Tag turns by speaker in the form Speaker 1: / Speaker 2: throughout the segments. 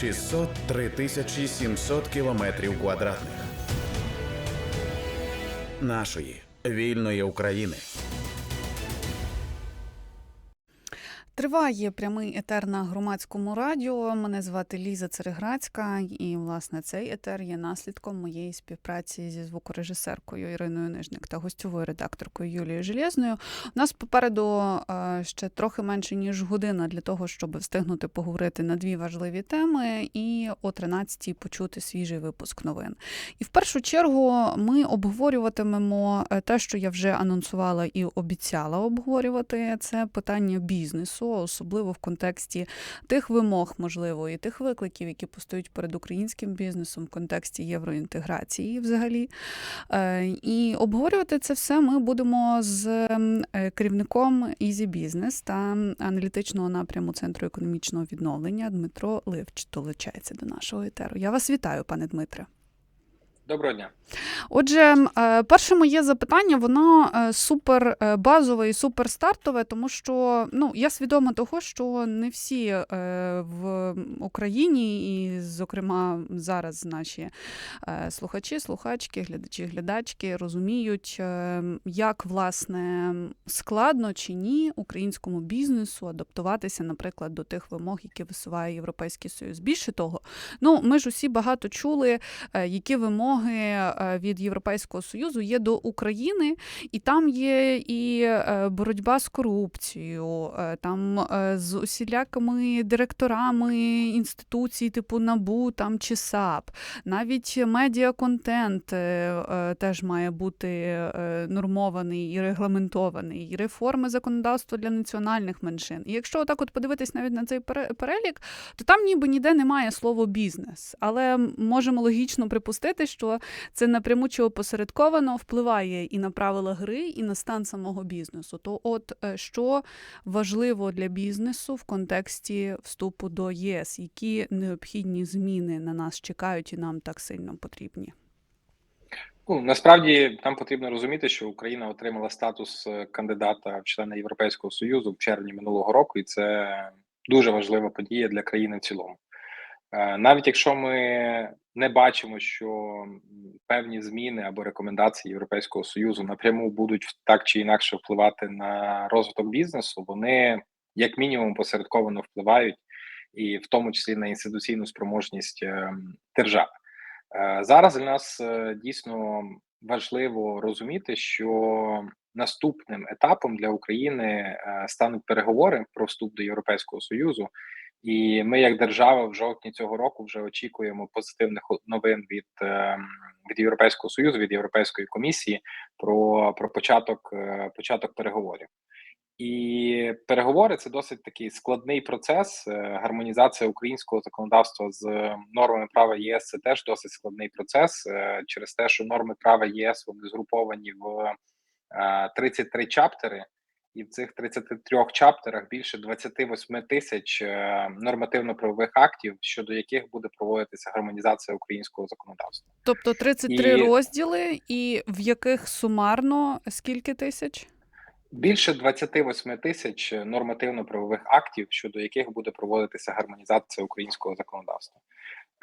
Speaker 1: 603 тисячі 700 кілометрів квадратних нашої вільної України.
Speaker 2: Триває прямий етер на громадському радіо. Мене звати Ліза Цереграцька, і власне цей етер є наслідком моєї співпраці зі звукорежисеркою Іриною Нижник та гостьовою редакторкою Юлією Желєзною. У нас попереду е, ще трохи менше ніж година для того, щоб встигнути поговорити на дві важливі теми і о 13-й почути свіжий випуск новин. І в першу чергу ми обговорюватимемо е, те, що я вже анонсувала і обіцяла обговорювати. Це питання бізнесу, особливо в контексті тих вимог, можливо, і тих викликів, які постають перед українським бізнесом в контексті євроінтеграції, взагалі. Е, І обговорювати це все ми будемо з е, керівником Easy Business та аналітичного напряму Центру економічного відновлення Дмитро Ливч долучається до нашого етеру. Я вас вітаю, пане Дмитре.
Speaker 3: Доброго дня.
Speaker 2: Отже, е, перше моє запитання, воно е, супер е, базове і супер стартове, тому що ну я свідома того, що не всі в Україні, і, зокрема, зараз наші слухачі, слухачки, глядачі, глядачки розуміють, як власне складно чи ні українському бізнесу адаптуватися, наприклад, до тих вимог, які висуває Європейський Союз. Більше того, ну ми ж усі багато чули, які вимоги е, від Європейського Союзу є до України, і там є і е, боротьба з корупцією, е, там з усілякими директорами інституцій, типу НАБУ там чи САП. Навіть медіаконтент теж має бути нормований і регламентований, і реформи законодавства для національних меншин. І якщо отак от подивитись навіть на цей пере- перелік, то там ніби ніде немає слово бізнес. Але можемо логічно припустити, що це напряму чи опосередковано впливає і на правила гри, і на стан самого бізнесу. То, от е, що важливо для бізнесу в контексті вступу до ЄС, які необхідні зміни на нас чекають і нам так сильно потрібні?
Speaker 3: Ну насправді нам потрібно розуміти, що Україна отримала статус е, кандидата в члени Європейського союзу в червні минулого року, і це дуже важлива подія для країни в цілому. Е, Навіть якщо ми не бачимо, що певні зміни або рекомендації Європейського союзу напряму будуть так чи інакше впливати на розвиток бізнесу, вони як мінімум посередковано впливають, і в тому числі на інституційну спроможність ем, держави. Е, Зараз для нас е, дійсно важливо розуміти, що наступним етапом для України е, стануть переговори про вступ до Європейського союзу, і ми, як держава, в жовтні цього року вже очікуємо позитивних новин від, е, від Європейського союзу, від Європейської комісії про, про початок, е, початок переговорів. І переговори це досить такий складний процес. Е, Гармонізація українського законодавства з нормами права ЄС це теж досить складний процес е, через те, що норми права ЄС вони згруповано в е, 33 чаптери, і в цих 33 чаптерах більше 28 тисяч е, нормативно-правових актів, щодо яких буде проводитися гармонізація українського законодавства.
Speaker 2: Тобто 33
Speaker 3: І-
Speaker 2: розділи, і в яких сумарно скільки тисяч?
Speaker 3: Більше 28 тисяч нормативно-правових актів, щодо яких буде проводитися гармонізація українського законодавства.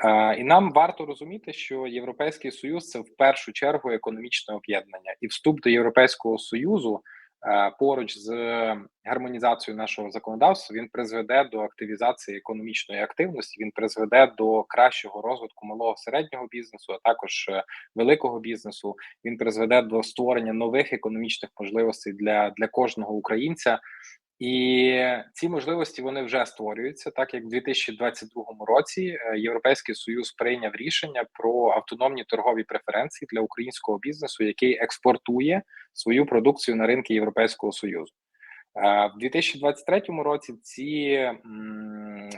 Speaker 3: Е, і нам варто розуміти, що Європейський Союз це в першу чергу економічне об'єднання, і вступ до Європейського Союзу е, поруч з гармонізацією нашого законодавства він призведе до активізації економічної активності. Він призведе до кращого розвитку малого середнього бізнесу, а також е, великого бізнесу. Він призведе до створення нових економічних можливостей для, для кожного українця. І ці можливості вони вже створюються, так як в 2022 році е, Європейський Союз прийняв рішення про автономні торгові преференції для українського бізнесу, який експортує свою продукцію на ринки Європейського Союзу. Е, В 2023 році ці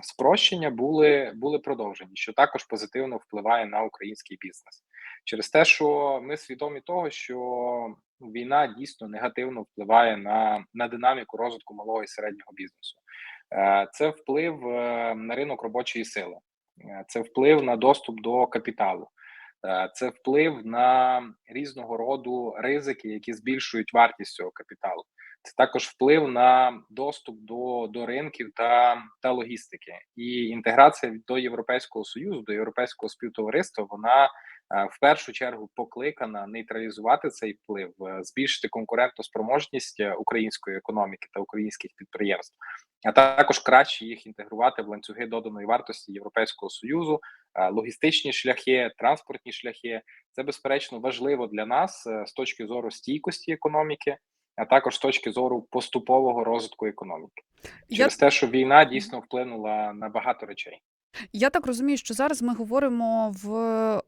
Speaker 3: спрощення були, були продовжені, що також позитивно впливає на український бізнес через те, що ми свідомі того, що війна дійсно негативно впливає на, на динаміку розвитку малого і середнього бізнесу. Е, Це вплив е, на ринок робочої сили, Е, це вплив на доступ до капіталу. Це вплив на різного роду ризики, які збільшують вартість цього капіталу. Це також вплив на доступ до, до ринків та, та логістики. І інтеграція до Європейського союзу, до європейського співтовариства, вона в першу чергу покликана нейтралізувати цей вплив, е, збільшити конкурентоспроможність е, української економіки та українських підприємств, а також краще їх інтегрувати в ланцюги доданої вартості Європейського союзу, е, логістичні шляхи, транспортні шляхи. Це безперечно важливо для нас е, з точки зору стійкості економіки, а також з точки зору поступового розвитку економіки,
Speaker 2: Я,
Speaker 3: через те, що війна дійсно вплинула на багато речей.
Speaker 2: Я так розумію, що зараз ми говоримо в,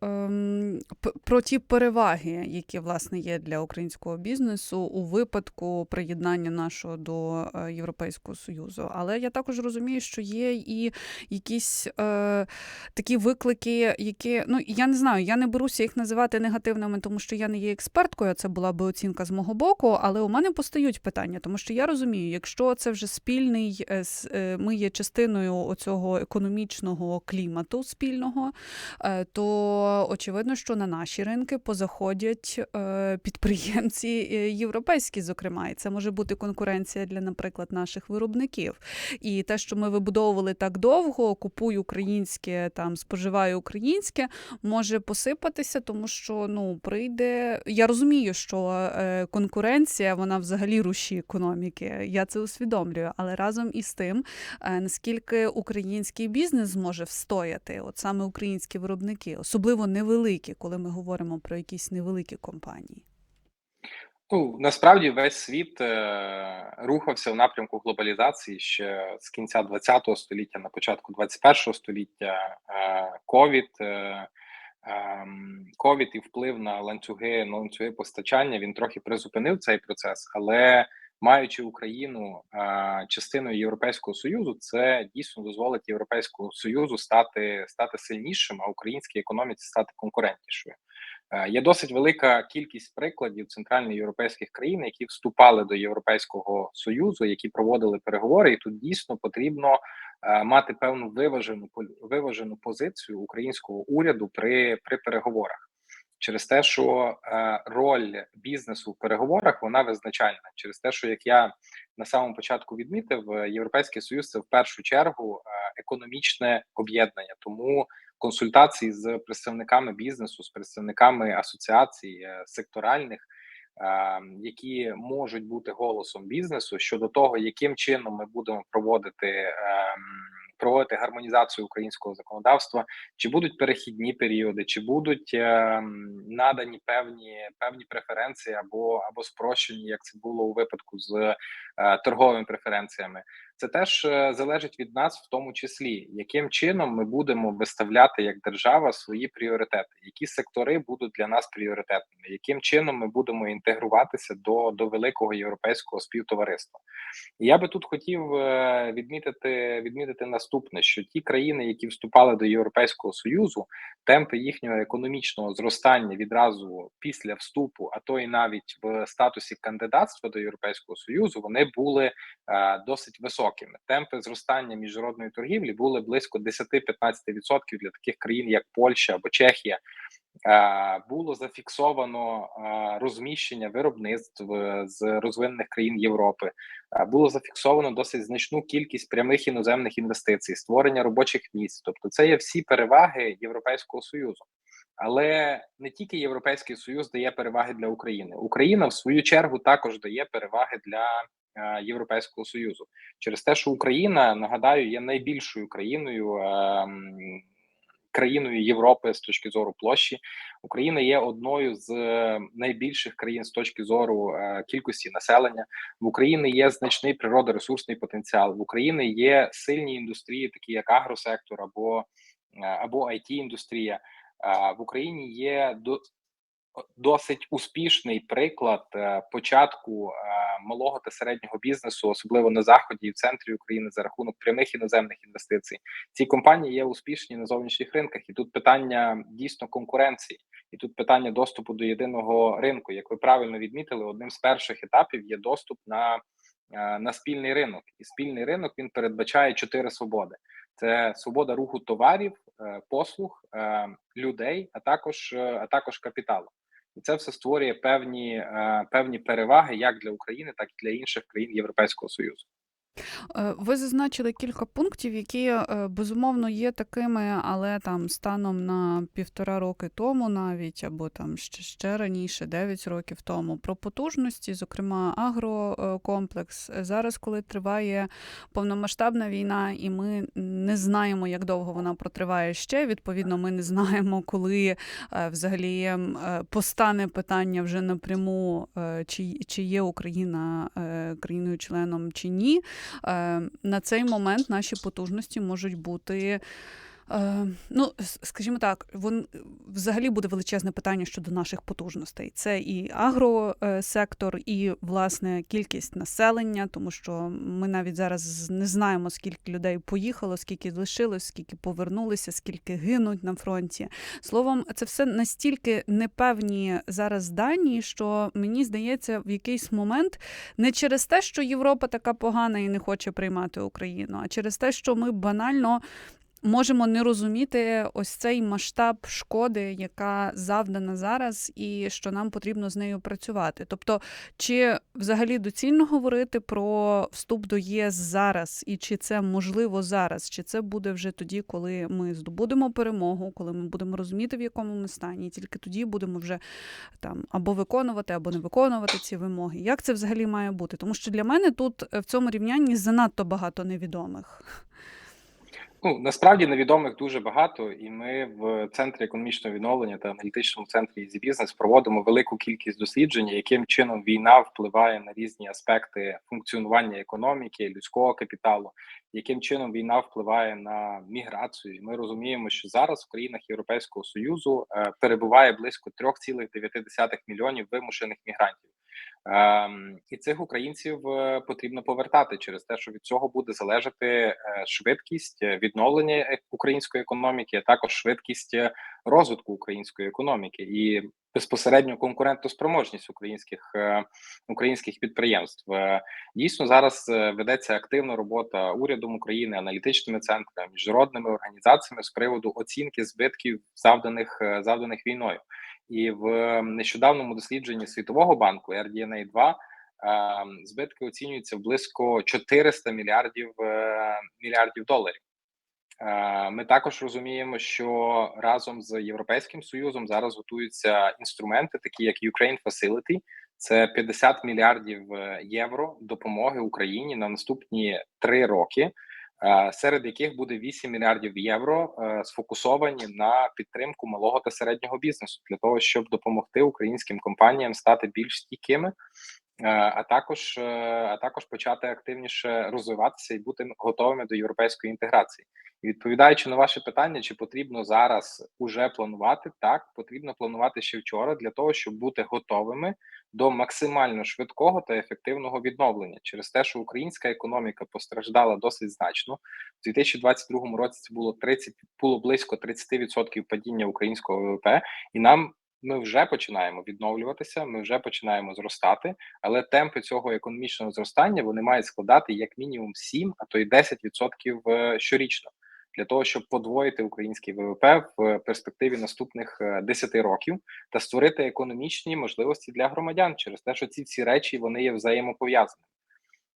Speaker 2: ем, про ті переваги, які власне є для українського бізнесу у випадку приєднання нашого до е, Європейського Союзу. Але я також розумію, що є і якісь е, такі виклики, які ну я не знаю, я не беруся їх називати негативними, тому що я не є експерткою. Це була би оцінка з мого боку. Але у мене постають питання, тому що я розумію, якщо це вже спільний, е, е, ми є частиною оцього економічного клімату спільного, е, то очевидно, що на наші ринки позаходять е, підприємці е, європейські, зокрема, і це може бути конкуренція для, наприклад, наших виробників. І те, що ми вибудовували так довго, купуй українське, там споживаю українське, може посипатися, тому що ну прийде. Я розумію, що конкуренція вона взагалі руші економіки. Я це усвідомлюю, але разом із тим, наскільки український бізнес зможе встояти, от саме українські виробники, особливо невеликі, коли ми говоримо про якісь невеликі компанії.
Speaker 3: Ну насправді весь світ е, рухався в напрямку глобалізації ще з кінця 20-го століття, на початку 21-го століття. Е, Ковід, е, ем, ковід і вплив на ланцюги, на ланцюги постачання він трохи призупинив цей процес, але маючи Україну частиною Європейського союзу, це дійсно дозволить Європейському союзу стати стати сильнішим, а українській економіці стати конкурентнішою. Е, Є досить велика кількість прикладів центральноєвропейських країн, які вступали до Європейського союзу, які проводили переговори, і тут дійсно потрібно е, мати певну виважену виважену позицію українського уряду при, при переговорах. Через те, що е, роль бізнесу в переговорах вона визначальна, через те, що як я на самому початку відмітив, е, європейський союз це в першу чергу е, економічне об'єднання, тому консультації з представниками бізнесу, з представниками асоціацій секторальних, які можуть бути голосом бізнесу щодо того, яким чином ми будемо проводити. Проводити гармонізацію українського законодавства, чи будуть перехідні періоди, чи будуть е, надані певні певні преференції або або спрощені, як це було у випадку з е, торговими преференціями. Це теж е, залежить від нас, в тому числі, яким чином ми будемо виставляти як держава свої пріоритети, які сектори будуть для нас пріоритетними, яким чином ми будемо інтегруватися до, до великого європейського співтовариства. Я би тут хотів е, відмітити відмітити наступне: що ті країни, які вступали до Європейського союзу, темпи їхнього економічного зростання відразу після вступу, а то і навіть в статусі кандидатства до Європейського союзу, вони були е, досить високими. Темпи зростання міжнародної торгівлі були близько 10-15% для таких країн, як Польща або Чехія. Е, Було зафіксовано е, розміщення виробництв е, з розвинених країн Європи. Було зафіксовано досить значну кількість прямих іноземних інвестицій, створення робочих місць. Тобто, це є всі переваги Європейського союзу. Але не тільки Європейський Союз дає переваги для України. Україна в свою чергу також дає переваги для Європейського Союзу через те, що Україна нагадаю є найбільшою країною. ем, Країною Європи з точки зору площі Україна є одною з е, найбільших країн з точки зору е, кількості населення. В Україні є значний природоресурсний потенціал. В Україні є сильні індустрії, такі як агросектор або е, або it індустрія. Е, В Україні є досить успішний приклад е, початку е, малого та середнього бізнесу, особливо на заході і в центрі України, за рахунок прямих іноземних інвестицій. Ці компанії є успішні на зовнішніх ринках, і тут питання дійсно конкуренції, і тут питання доступу до єдиного ринку. Як ви правильно відмітили, одним з перших етапів є доступ на, е, на спільний ринок, і спільний ринок він передбачає чотири свободи: це свобода руху товарів, послуг, людей, а також а також капіталу. І це все створює певні е, певні переваги як для України, так і для інших країн Європейського союзу.
Speaker 2: Е, Ви зазначили кілька пунктів, які е, безумовно є такими, але там станом на півтора роки тому, навіть або там ще, ще раніше, 9 років тому, про потужності, зокрема агрокомплекс. Зараз, коли триває повномасштабна війна, і ми не знаємо, як довго вона протриває ще. Відповідно, ми не знаємо, коли е, взагалі постане питання вже напряму, чи, чи є Україна країною-членом чи ні. Е, На цей момент наші потужності можуть бути. Е, Ну, скажімо так, вон взагалі буде величезне питання щодо наших потужностей. Це і агросектор, і власне кількість населення, тому що ми навіть зараз не знаємо, скільки людей поїхало, скільки лишилось, скільки повернулися, скільки гинуть на фронті. Словом, це все настільки непевні зараз дані, що мені здається, в якийсь момент не через те, що Європа така погана і не хоче приймати Україну, а через те, що ми банально. Можемо не розуміти ось цей масштаб шкоди, яка завдана зараз, і що нам потрібно з нею працювати. Тобто, чи взагалі доцільно говорити про вступ до ЄС зараз, і чи це можливо зараз, чи це буде вже тоді, коли ми здобудемо перемогу, коли ми будемо розуміти, в якому ми стані, і тільки тоді будемо вже там або виконувати, або не виконувати ці вимоги. Як це взагалі має бути? Тому що для мене тут е, в цьому рівнянні занадто багато невідомих.
Speaker 3: Ну насправді невідомих дуже багато, і ми в центрі економічного відновлення та аналітичному центрі «Easy Business» проводимо велику кількість досліджень, яким чином війна впливає на різні аспекти функціонування економіки, людського капіталу, яким чином війна впливає на міграцію. Ми розуміємо, що зараз в країнах Європейського союзу е, перебуває близько 3,9 мільйонів вимушених мігрантів. Ем, і цих українців е, потрібно повертати через те, що від цього буде залежати е, швидкість е, відновлення української економіки, а також швидкість розвитку української економіки і безпосередньо конкурентоспроможність українських українських підприємств. Дійсно, зараз ведеться активна робота урядом України, аналітичними центрами, міжнародними організаціями з приводу оцінки збитків, завданих завданих війною. І в нещодавньому дослідженні Світового банку RDNA 2 е, збитки оцінюються в близько 400 мільярдів е, мільярдів доларів. Е, Ми також розуміємо, що разом з Європейським Союзом зараз готуються інструменти, такі як Ukraine Facility. Це 50 мільярдів е, євро допомоги Україні на наступні три роки, серед яких буде 8 мільярдів євро е, сфокусовані на підтримку малого та середнього бізнесу для того, щоб допомогти українським компаніям стати більш стійкими, е, а також е, а також почати активніше розвиватися і бути готовими до європейської інтеграції. Відповідаючи на ваше питання, чи потрібно зараз уже планувати, так потрібно планувати ще вчора для того, щоб бути готовими до максимально швидкого та ефективного відновлення через те, що українська економіка постраждала досить значно. У 2022 році це було 30, було близько 30% падіння українського ВВП, і нам ми вже починаємо відновлюватися. Ми вже починаємо зростати, але темпи цього економічного зростання вони мають складати як мінімум 7, а то й 10% е, щорічно. Для того щоб подвоїти український ВВП в перспективі наступних е, 10 років та створити економічні можливості для громадян через те, що ці всі речі вони є взаємопов'язаними.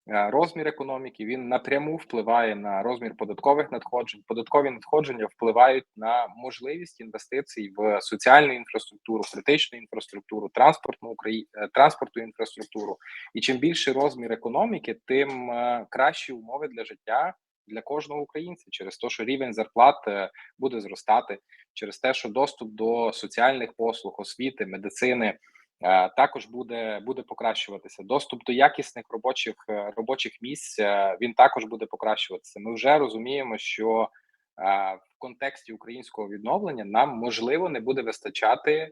Speaker 3: Е, Розмір економіки він напряму впливає на розмір податкових надходжень. Податкові надходження впливають на можливість інвестицій в соціальну інфраструктуру, критичну інфраструктуру, транспортну е, транспортну інфраструктуру. І чим більший розмір економіки, тим е, кращі умови для життя для кожного українця через те, що рівень зарплат е, буде зростати, через те, що доступ до соціальних послуг, освіти, медицини е, також буде буде покращуватися. Доступ до якісних робочих е, робочих місць він також буде покращуватися. Ми вже розуміємо, що в контексті українського відновлення нам можливо не буде вистачати е,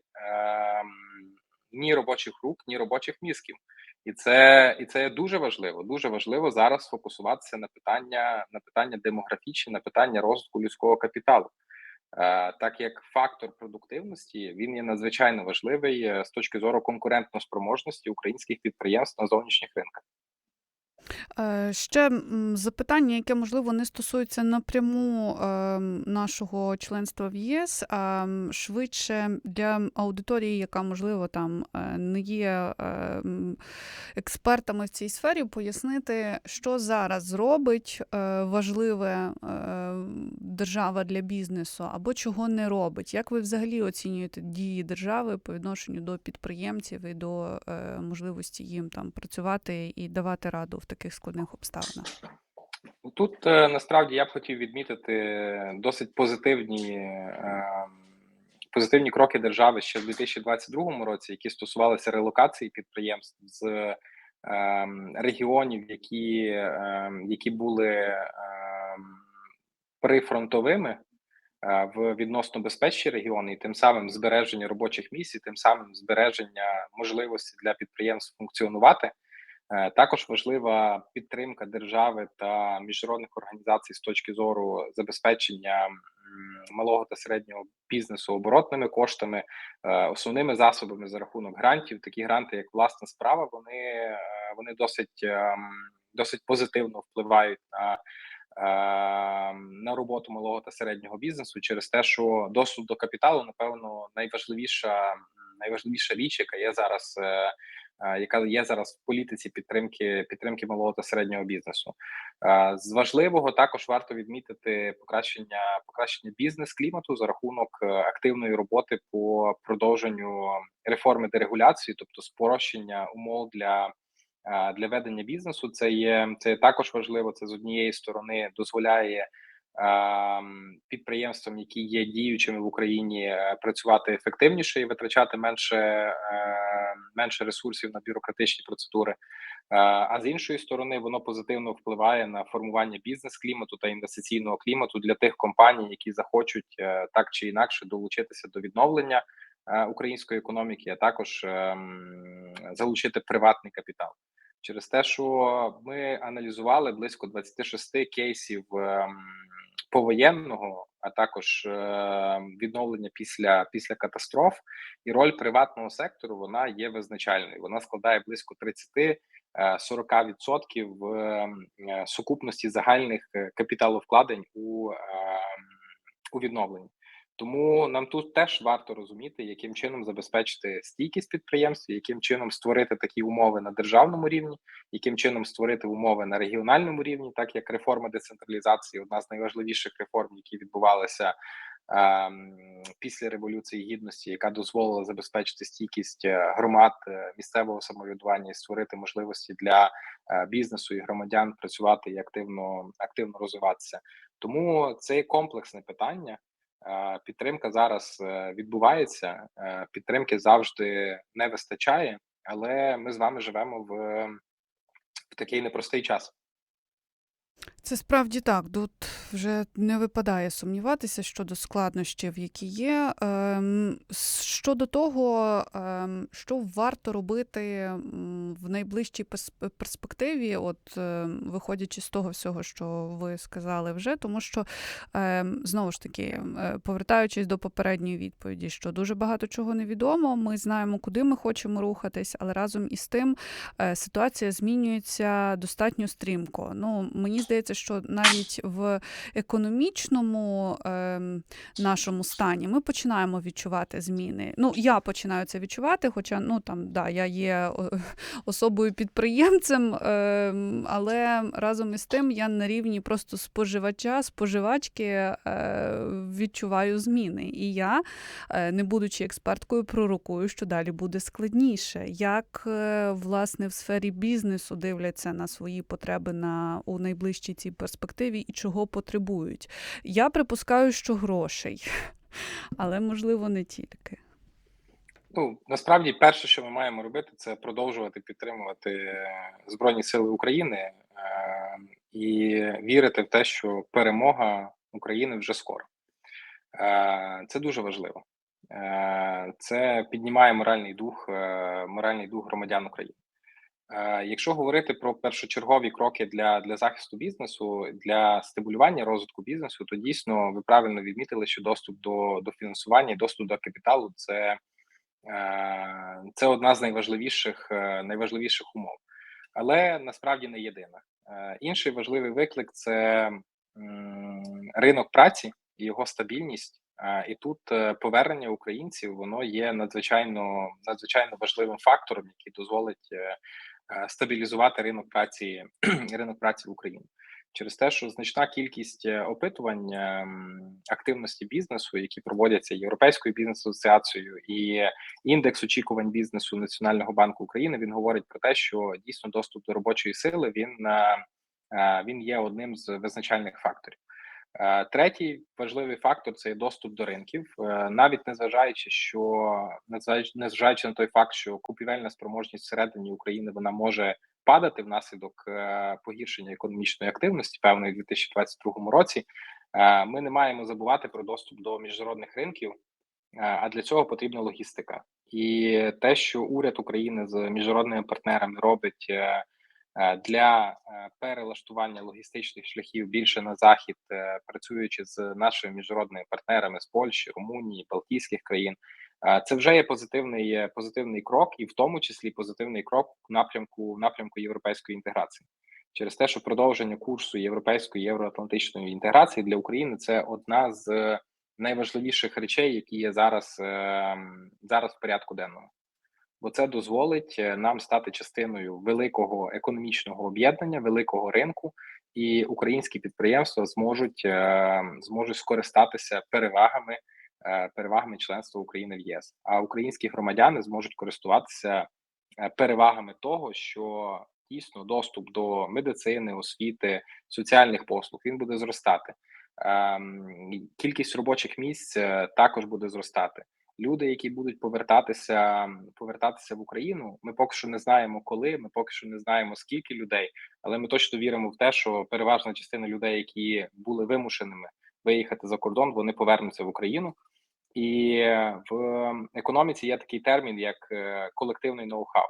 Speaker 3: ні робочих рук, ні робочих мізків. І це і це дуже важливо. Дуже важливо зараз фокусуватися на питання на питання демографічні, на питання розвитку людського капіталу. Е, так як фактор продуктивності він є надзвичайно важливий е, з точки зору конкурентно спроможності українських підприємств на зовнішніх ринках.
Speaker 2: Е, Ще запитання, яке можливо не стосується напряму ем, нашого членства в ЄС, а швидше для аудиторії, яка можливо там е, не є ем, експертами в цій сфері, пояснити, що зараз зробить е, важливе е, держава для бізнесу, або чого не робить. Як ви взагалі оцінюєте дії держави по відношенню до підприємців і до е, можливості їм там працювати і давати раду в таких складних обставинах?
Speaker 3: Тут е, насправді я б хотів відмітити досить позитивні, е, позитивні кроки держави ще в 2022 році, які стосувалися релокації підприємств з е, регіонів, які, які були прифронтовими в відносно безпечні регіони, і тим самим збереження робочих місць, і тим самим збереження можливості для підприємств функціонувати. Е, Також важлива підтримка держави та міжнародних організацій з точки зору забезпечення малого та середнього бізнесу оборотними коштами, е, основними засобами за рахунок грантів. Такі гранти, як власна справа, вони, е, вони досить, досить позитивно впливають на. На роботу малого та середнього бізнесу через те, що доступ до капіталу, напевно, найважливіша найважливіша річ, яка є зараз яка є зараз в політиці підтримки підтримки малого та середнього бізнесу. З важливого також варто відмітити покращення покращення бізнес-клімату за рахунок е, активної роботи по продовженню реформи дерегуляції, тобто спрощення умов для. е, Для ведення бізнесу це є це є також важливо. Це з однієї сторони дозволяє підприємствам, які є діючими в Україні, е, працювати ефективніше і витрачати менше, е, менше ресурсів на бюрократичні процедури. Е, А з іншої сторони, воно позитивно впливає на формування бізнес-клімату та інвестиційного клімату для тих компаній, які захочуть так чи інакше долучитися до відновлення української економіки, а також ем, залучити приватний капітал. Через те, що ми аналізували близько 26 кейсів ем, повоєнного, а також е, відновлення після, після катастроф, і роль приватного сектору вона є визначальною. Вона складає близько 30 40% в ем, сукупності загальних е, капіталовкладень у, ем, у відновленні. Тому нам тут теж варто розуміти, яким чином забезпечити стійкість підприємств, яким чином створити такі умови на державному рівні, яким чином створити умови на регіональному рівні, так як реформа децентралізації одна з найважливіших реформ, які відбувалися ем, після революції гідності, яка дозволила забезпечити стійкість е, громад е, місцевого самоврядування і створити можливості для е, бізнесу і громадян працювати і активно активно розвиватися. Тому це комплексне питання. Е, Підтримка зараз е, відбувається. е, Підтримки завжди не вистачає, але ми з вами живемо в, в такий непростий час.
Speaker 2: Це справді так. Тут вже не випадає сумніватися щодо складнощів, які є. Ем, Щодо того, ем, що варто робити в найближчій перспективі, от ем, виходячи з того всього, що ви сказали вже, тому що знову ж таки, е, повертаючись до попередньої відповіді, що дуже багато чого невідомо. Ми знаємо, куди ми хочемо рухатись, але разом із тим е, ситуація змінюється достатньо стрімко. Ну, мені здається, що навіть в економічному ем, нашому стані ми починаємо відчувати зміни. Ну, я починаю це відчувати, хоча ну там да, я є особою підприємцем, ем, але разом із тим я на рівні просто споживача, споживачки е, відчуваю зміни. І я, е, не будучи експерткою, пророкую, що далі буде складніше. Як е, власне в сфері бізнесу дивляться на свої потреби на у найближчій цій перспективі і чого потребують? Я припускаю, що грошей, але можливо не тільки.
Speaker 3: Ну насправді, перше, що ми маємо робити, це продовжувати підтримувати Збройні Сили України е, і вірити в те, що перемога України вже скоро. Е, Це дуже важливо. Е, Це піднімає моральний дух, моральний дух громадян України. Е, Якщо говорити про першочергові кроки для, для захисту бізнесу, для стимулювання розвитку бізнесу, то дійсно ви правильно відмітили, що доступ до, до фінансування, доступ до капіталу це, е, це одна з найважливіших, е, найважливіших умов. але насправді не єдина. Інший важливий виклик це ринок праці і його стабільність. І тут повернення українців воно є надзвичайно надзвичайно важливим фактором, який дозволить стабілізувати ринок праці ринок праці в Україні. Через те, що значна кількість е, опитувань ем, активності бізнесу, які проводяться Європейською бізнес-асоціацією і індекс очікувань бізнесу Національного банку України, він говорить про те, що дійсно доступ до робочої сили він, е, е, він є одним з визначальних факторів. Е, Третій важливий фактор це доступ до ринків, Е, навіть незважаючи, що незважаючи- на той факт, що купівельна спроможність всередині України вона може падати внаслідок е, погіршення економічної активності, певної в 2022 році. Ми не маємо забувати про доступ до міжнародних ринків, а для цього потрібна логістика. І те, що уряд України з міжнародними партнерами робить для е, перелаштування логістичних шляхів більше на захід, е, працюючи з нашими міжнародними партнерами з Польщі, Румунії, Балтійських країн. Е, Це вже є позитивний е, позитивний крок, і в тому числі позитивний крок в напрямку в напрямку європейської інтеграції, через те, що продовження курсу європейської євроатлантичної інтеграції для України це одна з найважливіших речей, які є зараз, е, зараз в порядку денному. Бо це дозволить е, нам стати частиною великого економічного об'єднання, великого ринку, і українські підприємства зможуть е, зможуть скористатися перевагами е, перевагами членства України в ЄС. А українські громадяни зможуть користуватися перевагами того, що дійсно доступ до медицини, освіти, соціальних послуг він буде зростати. Ем, Кількість робочих місць також буде зростати. Люди, які будуть повертатися повертатися в Україну, ми поки що не знаємо коли. Ми поки що не знаємо скільки людей, але ми точно віримо в те, що переважна частина людей, які були вимушеними виїхати за кордон, вони повернуться в Україну. І в економіці є такий термін, як е, колективний ноу-хау.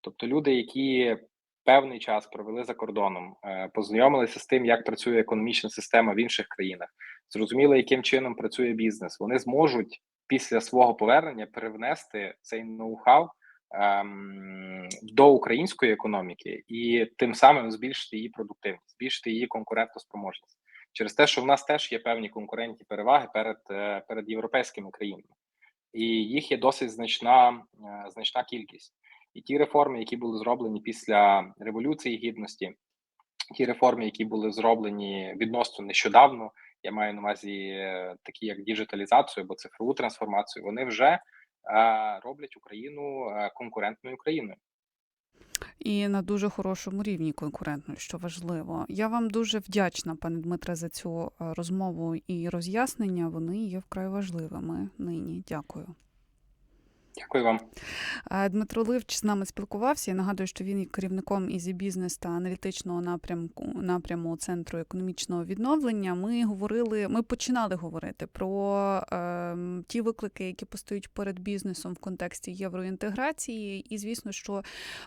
Speaker 3: Тобто люди, які певний час провели за кордоном, е, познайомилися з тим, як працює економічна система в інших країнах, зрозуміли, яким чином працює бізнес. Вони зможуть після свого повернення привнести цей ноу-хау ем, до української економіки і тим самим збільшити її продуктивність, збільшити її конкурентоспроможність через те, що в нас теж є певні конкурентні переваги перед, е, перед європейськими країнами, і їх є досить значна, е, значна кількість. І ті реформи, які були зроблені після революції гідності, ті реформи, які були зроблені відносно нещодавно, я маю на увазі е, такі як діджиталізацію або цифрову трансформацію, вони вже е, роблять Україну е, конкурентною країною.
Speaker 2: І на дуже хорошому рівні конкурентно, що важливо. Я вам дуже вдячна, пане Дмитре, за цю розмову і роз'яснення. Вони є вкрай важливими нині. Дякую.
Speaker 3: Дякую вам.
Speaker 2: Е, Дмитро Ливч з нами спілкувався. Я нагадую, що він є керівником ізі бізнес та аналітичного напрямку напряму центру економічного відновлення. Ми говорили, ми починали говорити про е, ті виклики, які постають перед бізнесом в контексті євроінтеграції, і звісно, що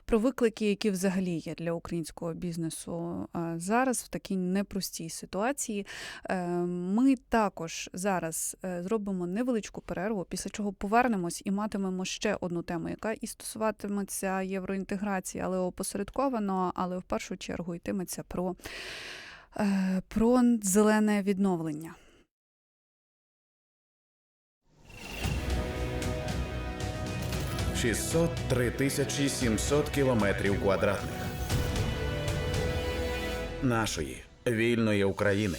Speaker 2: про виклики, які взагалі є для українського бізнесу е, зараз в такій непростій ситуації. Е, Ми також зараз е, зробимо невеличку перерву, після чого повернемось і матимемо ще одну тему, яка і стосуватиметься євроінтеграції, але опосередковано, але в першу чергу йтиметься про, е, про зелене відновлення.
Speaker 1: – 603 тисячі 700 кілометрів квадратних нашої вільної України.